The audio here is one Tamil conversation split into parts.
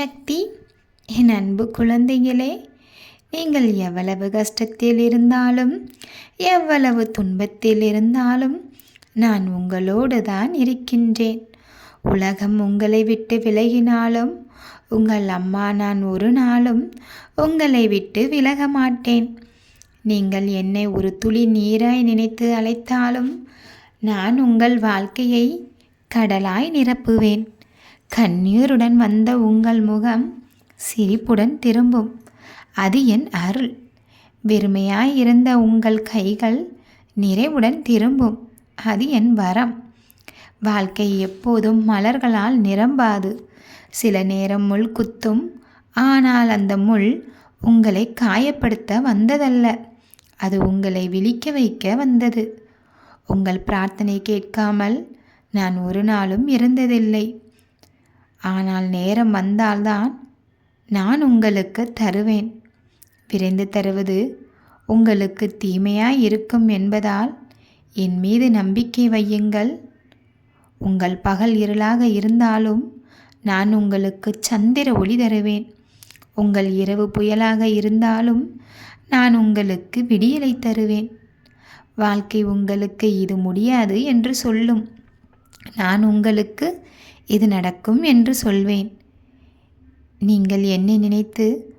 சக்தி என் அன்பு குழந்தைகளே நீங்கள் எவ்வளவு கஷ்டத்தில் இருந்தாலும் எவ்வளவு துன்பத்தில் இருந்தாலும் நான் உங்களோடு தான் இருக்கின்றேன். உலகம் உங்களை விட்டு விலகினாலும் உங்கள் அம்மா நான் ஒரு நாளும் உங்களை விட்டு விலக மாட்டேன். நீங்கள் என்னை ஒரு துளி நீராய் நினைத்து அழைத்தாலும் நான் உங்கள் வாழ்க்கையை கடலாய் நிரப்புவேன். கண்ணீருடன் வந்த உங்கள் முகம் சிரிப்புடன் திரும்பும். அது என் அருள். வெறுமையாயிருந்த உங்கள் கைகள் நிறைவுடன் திரும்பும். அது என் வரம். வாழ்க்கை எப்போதும் மலர்களால் நிரம்பாது. சில நேரம் முள் குத்தும். ஆனால் அந்த முள் உங்களை காயப்படுத்த வந்ததல்ல. அது உங்களை விழிக்க வைக்க வந்தது. உங்கள் பிரார்த்தனை கேட்காமல் நான் ஒரு நாளும் இருந்ததில்லை. ஆனால் நேரம் வந்தால்தான் நான் உங்களுக்கு தருவேன். விரைந்து தருவது உங்களுக்கு தீமையாய் இருக்கும் என்பதால் என் மீது நம்பிக்கை வையுங்கள். உங்கள் பகல் இருளாக இருந்தாலும் நான் உங்களுக்கு சந்திர ஒளி தருவேன். உங்கள் இரவு புயலாக இருந்தாலும் நான் உங்களுக்கு விடியலை தருவேன். வாழ்க்கை உங்களுக்கு இது முடியாது என்று சொல்லும். நான் உங்களுக்கு இது நடக்கும் என்று சொல்வேன். நீங்கள் என்னை நினைத்து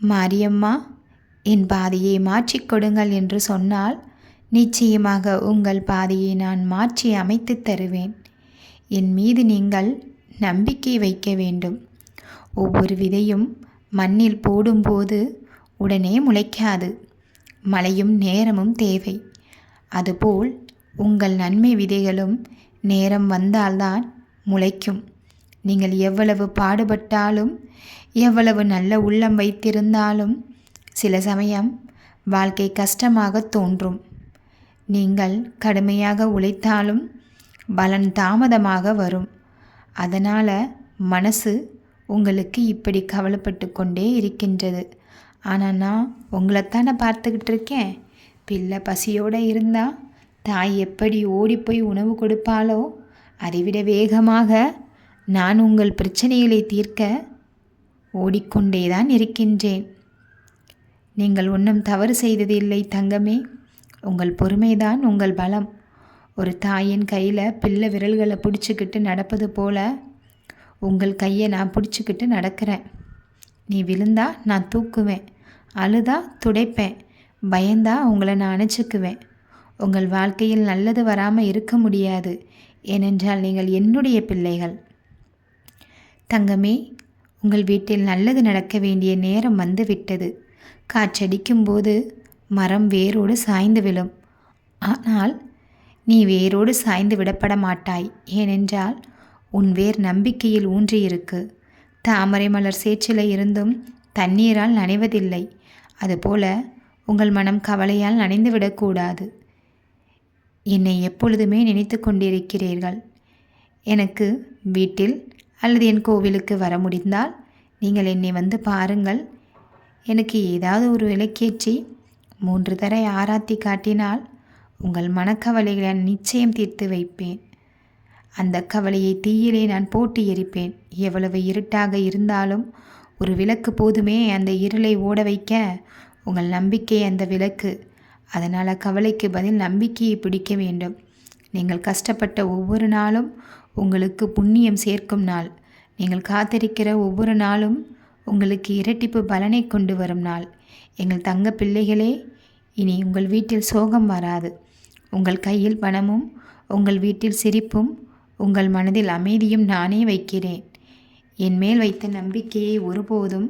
மாரியம்மா என் பாதையை மாற்றிக் கொடுங்கள் என்று சொன்னால் நிச்சயமாக உங்கள் பாதையை நான் மாற்றி அமைத்து தருவேன். என் மீது நீங்கள் நம்பிக்கை வைக்க வேண்டும். ஒவ்வொரு விதையும் மண்ணில் போடும்போது உடனே முளைக்காது. மழையும் நேரமும் தேவை. அதுபோல் உங்கள் நன்மை விதைகளும் நேரம் வந்தால்தான் முளைக்கும். நீங்கள் எவ்வளவு பாடுபட்டாலும் எவ்வளவு நல்ல உள்ளம் வைத்திருந்தாலும் சில சமயம் வாழ்க்கை கஷ்டமாக தோன்றும். நீங்கள் கடுமையாக உழைத்தாலும் பலன் தாமதமாக வரும். அதனால் மனசு உங்களுக்கு இப்படி கவலைப்பட்டு கொண்டே இருக்கின்றது. ஆனால் நான் உங்களைத்தானே பார்த்துக்கிட்டு இருக்கேன். பிள்ளை பசியோடு இருந்தால் தாய் எப்படி ஓடிப்போய் உணவு கொடுப்பாளோ அதைவிட வேகமாக நான் உங்கள் பிரச்சனைகளை தீர்க்க ஓடிக்கொண்டே தான் இருக்கின்றேன். நீங்கள் ஒன்றும் தவறு செய்தது இல்லை தங்கமே. உங்கள் பொறுமைதான் உங்கள் பலம். ஒரு தாயின் கையில் பிள்ளை விரல்களை பிடிச்சிக்கிட்டு நடப்பது போல உங்கள் கையை நான் பிடிச்சிக்கிட்டு நடக்கிறேன். நீ விழுந்தா நான் தூக்குவேன். அழுதா துடைப்பேன். பயந்தா உங்களை நான் அணைச்சிக்குவேன். உங்கள் வாழ்க்கையில் நல்லது வராமல் இருக்க முடியாது. ஏனென்றால் நீங்கள் என்னுடைய பிள்ளைகள். தங்கமே உங்கள் வீட்டில் நல்லது நடக்க வேண்டிய நேரம் வந்துவிட்டது. காற்றடிக்கும் போது மரம் வேரோடு சாய்ந்து விழும். ஆனால் நீ வேரோடு சாய்ந்து விடப்பட மாட்டாய். ஏனென்றால் உன் வேர் நம்பிக்கையில் ஊன்றியிருக்கு. தாமரை மலர் சேற்றில இருந்தும் தண்ணீரால் நனைவதில்லை. அதுபோல உங்கள் மனம் கவலையால் நனைந்துவிடக்கூடாது. என்னை எப்பொழுதுமே நினைத்து கொண்டிருக்கிறீர்கள். எனக்கு வீட்டில் அல்லது என் கோவிலுக்கு வர முடிந்தால் நீங்கள் என்னை வந்து பாருங்கள். எனக்கு ஏதாவது ஒரு விளக்கேற்றி மூன்று தரை ஆராத்தி காட்டினால் உங்கள் மனக்கவலைகளை நிச்சயம் தீர்த்து வைப்பேன். அந்த கவலையை தீயிலே நான் போட்டு எரிப்பேன். எவ்வளவு இருட்டாக இருந்தாலும் ஒரு விளக்கு போதுமே அந்த இருளை ஓட வைக்க உங்கள் நம்பிக்கை அந்த விளக்கு. அதனால் கவலைக்கு பதில் நம்பிக்கையை பிடிக்க வேண்டும். நீங்கள் கஷ்டப்பட்ட ஒவ்வொரு நாளும் உங்களுக்கு புண்ணியம் சேர்க்கும் நாள். நீங்கள் காத்திருக்கிற ஒவ்வொரு நாளும் உங்களுக்கு இரட்டிப்பு பலனை கொண்டு வரும் நாள். எங்கள் தங்க பிள்ளைகளே இனி உங்கள் வீட்டில் சோகம் வராது. உங்கள் கையில் பணமும் உங்கள் வீட்டில் சிரிப்பும் உங்கள் மனதில் அமைதியும் நானே வைக்கிறேன். என் மேல் வைத்த நம்பிக்கையை ஒருபோதும்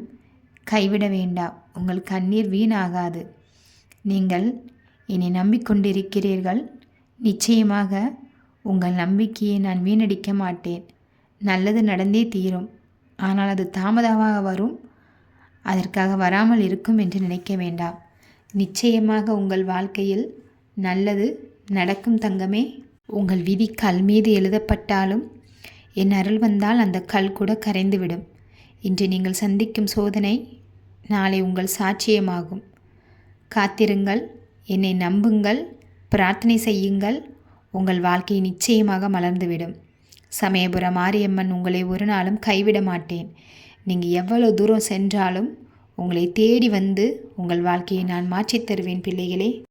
கைவிட வேண்டாம். உங்கள் கண்ணீர் வீணாகாது. நீங்கள் என்னை நம்பிக்கொண்டிருக்கிறீர்கள். நிச்சயமாக உங்கள் நம்பிக்கையை நான் வீணடிக்க மாட்டேன். நல்லது நடந்தே தீரும். ஆனால் அது தாமதமாக வரும். அதற்காக வராமல் இருக்கும் என்று நினைக்க வேண்டாம். நிச்சயமாக உங்கள் வாழ்க்கையில் நல்லது நடக்கும் தங்கமே. உங்கள் விதி கல் மீது எழுதப்பட்டாலும் என் அருள் வந்தால் அந்த கல் கூட கரைந்துவிடும். இன்று நீங்கள் சந்திக்கும் சோதனை நாளை உங்கள் சாட்சியமாகும். காத்திருங்கள் என்னை நம்புங்கள் பிரார்த்தனை செய்யுங்கள் உங்கள் வாழ்க்கை நிச்சயமாக மலர்ந்துவிடும். சமயபுரம் மாரியம்மன் உங்களை ஒரு நாளும் கைவிட மாட்டேன். நீங்கள் எவ்வளோ தூரம் சென்றாலும் உங்களை தேடி வந்து உங்கள் வாழ்க்கையை நான் மாற்றித் தருவேன் பிள்ளைகளே.